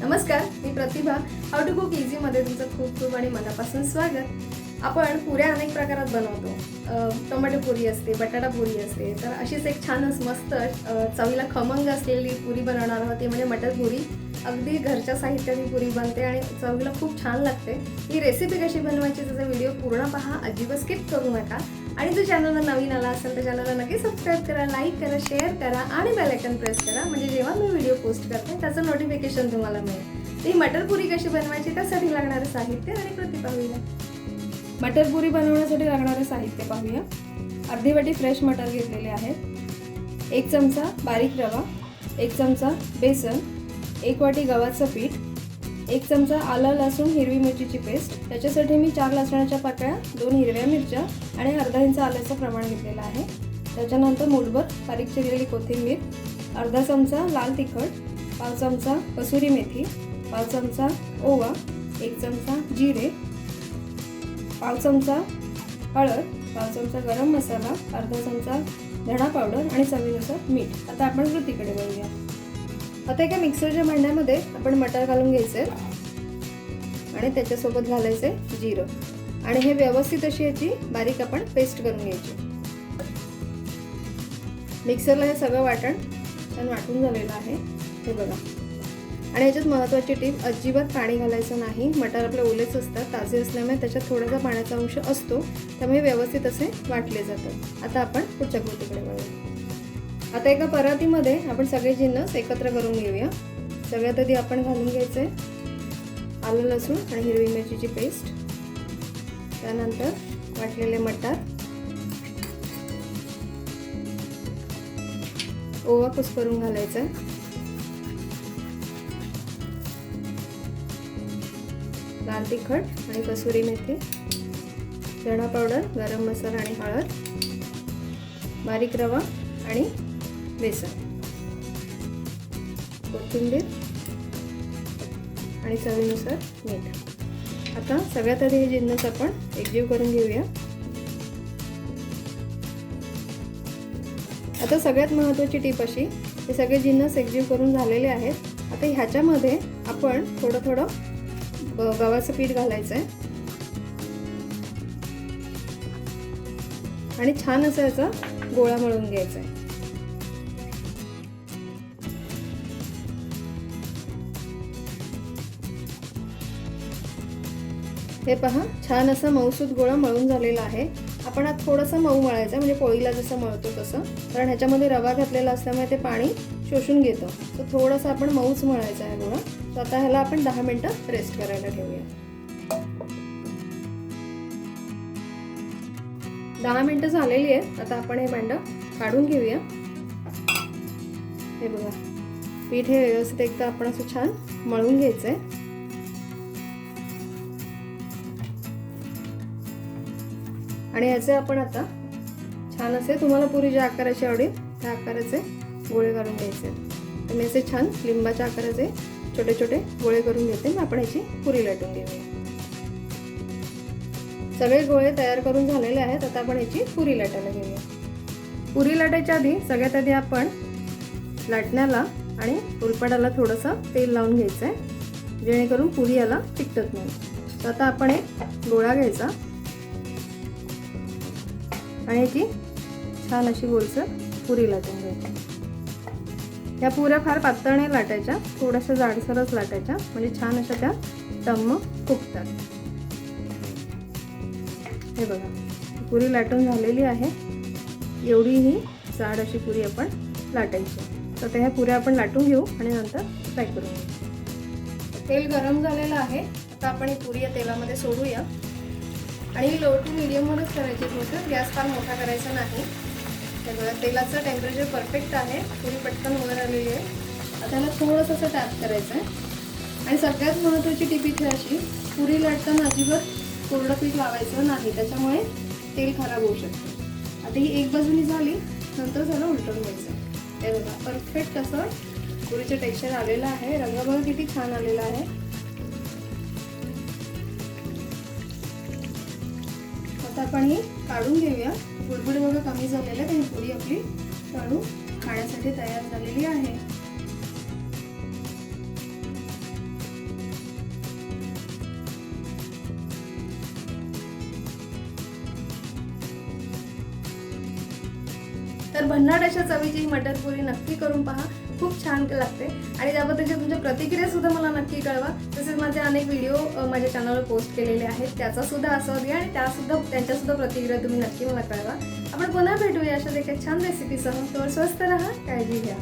नमस्कार मी Pratibha. How to cook इझीमध्ये तुमचं खूप खूप आणि मनापासून स्वागत. आपण पुऱ्या अनेक प्रकारात बनवतो. टोमॅटो पुरी असते बटाटा पुरी असते तर अशीच एक छानच मस्त चवीला खमंग असलेली पुरी बनवणार आहोत. ती म्हणजे मटर पुरी. अगदी घरच्या साहित्याने पुरी बनते आणि चवीला खूप छान लागते. ही रेसिपी कशी बनवायची त्याचा व्हिडिओ पूर्ण पहा. अजिबात स्किप करू नका. आणि जो चॅनलवर नवीन आला असेल तर चॅनलला नक्की सबस्क्राईब करा लाईक करा शेअर करा आणि बेलायकन प्रेस करा. म्हणजे जेव्हा मी व्हिडिओ पोस्ट करते त्याचं नोटिफिकेशन तुम्हाला मिळेल. ती मटरपुरी मटर पुरी कशी बनवायची त्यासाठी लागणारं साहित्य आणि कृती पाहूया. मटर पुरी बनवण्यासाठी लागणारं साहित्य पाहूया. अर्धी वाटी फ्रेश मटर घेतलेले आहेत एक चमचा बारीक रवा एक चमचा बेसन एक वाटी गव्हाचं पीठ एक चमचा आलं लसूण हिरवी मिरचीची पेस्ट. त्याच्यासाठी मी चार लसणाच्या पाकळ्या दोन हिरव्या मिरच्या आणि अर्धा इंच आल्याचं प्रमाण घेतलेलं आहे. त्याच्यानंतर मूठभर बारीक चिरलेली कोथिंबीर अर्धा चमचा लाल तिखट पाव चमचा कसुरी मेथी पाव चमचा ओवा एक चमचा जिरे पाव चमचा हळद पाव चमचा गरम मसाला अर्धा चमचा धणा पावडर आणि चवीनुसार मीठ. आता आपण कृतीकडे वळूया. आता एका मिक्सरच्या भांड्यामध्ये आपण मटर घालून घ्यायचे आणि त्याच्यासोबत घालायचे जिरं. आणि हे व्यवस्थित अशी याची बारीक आपण पेस्ट करून घ्यायची. मिक्सरला हे सगळं वाटण छान वाटून झालेलं आहे. हे बघा. आणि याच्यात महत्त्वाची टीप अजिबात पाणी घालायचं नाही. मटार आपले ओलेच असतात ताजे असल्यामुळे त्याच्यात थोडासा पाण्याचा अंश असतो. त्यामुळे व्यवस्थित असे वाटले जातात. आता आपण पुढच्या कृतीकडे वळूया. आता एका परातीमध्ये आपण सगळे जिन्नस एकत्र करून घेऊया. सगळ्यात आधी आपण घालून घ्यायचे आलं लसूण आणि हिरवी मिरचीची पेस्ट. त्यानंतर वाटलेले मटार. ओवा कुस्करून घालायचा. लाल तिखट आणि कसुरी मेथी. धणा पावडर गरम मसाला आणि हळद. बारीक रवा आणि बेसन कोथिंबीर आणि चवीनुसार मीठ. आता सगळ्यात आधी हे जिन्नस आपण एकजीव करून घेऊया. आता सगळ्यात महत्त्वाची टीप अशी हे सगळे जिन्नस एकजीव करून झालेले आहेत. आता ह्याच्यामध्ये आपण थोडं थोडं गव्हाचं पीठ घालायचं आहे आणि छान असं याचा गोळा मळून घ्यायचा आहे हे पहा छान असं मऊसूद गोळा मळून झालेला आहे. आपण आता थोडंसं मऊ मळायचं म्हणजे पोळीला जसं मळतो तसं. कारण ह्याच्यामध्ये रवा घातलेला असल्यामुळे ते पाणी शोषून घेतं. तर थोडंसं आपण मऊच मळायचं आहे गोळा. तर आता ह्याला आपण दहा मिनटं रेस्ट करायला ठेवूया दहा मिनटं झालेली आहेत. आता आपण हे भांडं काढून घेऊया. हे बघा पीठ हे व्यवस्थित एकदा आपण असं छान मळून घ्यायचं आहे आणि याचे आपण आता छान असे तुम्हाला पुरी ज्या आकाराची आवडेल त्या आकाराचे गोळे काढून घ्यायचे. तर मी असे छान लिंबाच्या आकाराचे छोटे छोटे गोळे करून घेते. मग आपण याची पुरी लाटून घेऊया. सगळे गोळे तयार करून झालेले आहेत. आता आपण याची पुरी लाटायला घेऊया. पुरी लाटायच्या आधी सगळ्यात आधी आपण लाटण्याला आणि उलपाडाला थोडंसं तेल लावून घ्यायचं आहे जेणेकरून पुरी याला चिकटत नाही. तर आता आपण एक गोळा घ्यायचा. आणि याची छान अशी गोलसर पुरी लाटून घ्यायची या पुऱ्या फार पातळ नाही लाटायच्या थोड्याशा जाडसरच लाटायच्या म्हणजे छान अशा त्या टम्म फुकतात हे बघा पुरी लाटून झालेली आहे. एवढी ही जाड अशी पुरी आपण लाटायची. तर त्या ह्या पुऱ्या आपण लाटून घेऊ आणि नंतर फ्राय करून घेऊ तेल गरम झालेलं आहे. आता आपण ही पुरी या तेलामध्ये सोडूया. आणि लो टू मिडियममध्येच करायची प्रोसेस गॅस फार मोठा करायचा नाही. त्यामुळे तेलाचं टेम्परेचर परफेक्ट आहे. पुरी पटकन वर आलेली आहे. आता त्याला थोडंसं असं टॅप करायचं आहे. आणि सगळ्यात महत्त्वाची टिप इथे अशी पुरी लाटताना अजिबात कोरडं पीठ लावायचं नाही. त्याच्यामुळे तेल खराब होऊ शकतं. आता ही एक बाजूनी झाली नंतर त्याला उलटून घ्यायचं. ते बघा परफेक्ट असं पुरीचं टेक्स्चर आलेलं आहे. रंग बघा किती छान आलेला आहे. आता आपण ही काढून घेऊया. बुडबुडे बघा कमी झालेलं आहे ही पुरी आपली तळू खाण्यासाठी तयार झालेली आहे. तर भन्नाट अशा चवीची मटर पोळी नक्की करून पहा. खूप छान लागते. आणि त्याबद्दलच्या तुमच्या प्रतिक्रिया सुद्धा मला नक्की कळवा. तसेच माझे अनेक व्हिडिओ माझ्या चॅनलवर पोस्ट केलेले आहेत. त्याचा सुद्धा आस्वाद घ्या आणि त्यासुद्धा त्यांच्यासुद्धा प्रतिक्रिया तुम्ही नक्की मला कळवा. आपण पुन्हा भेटूया अशाच एका छान रेसिपीसह तर स्वस्त राहा काळजी घ्या.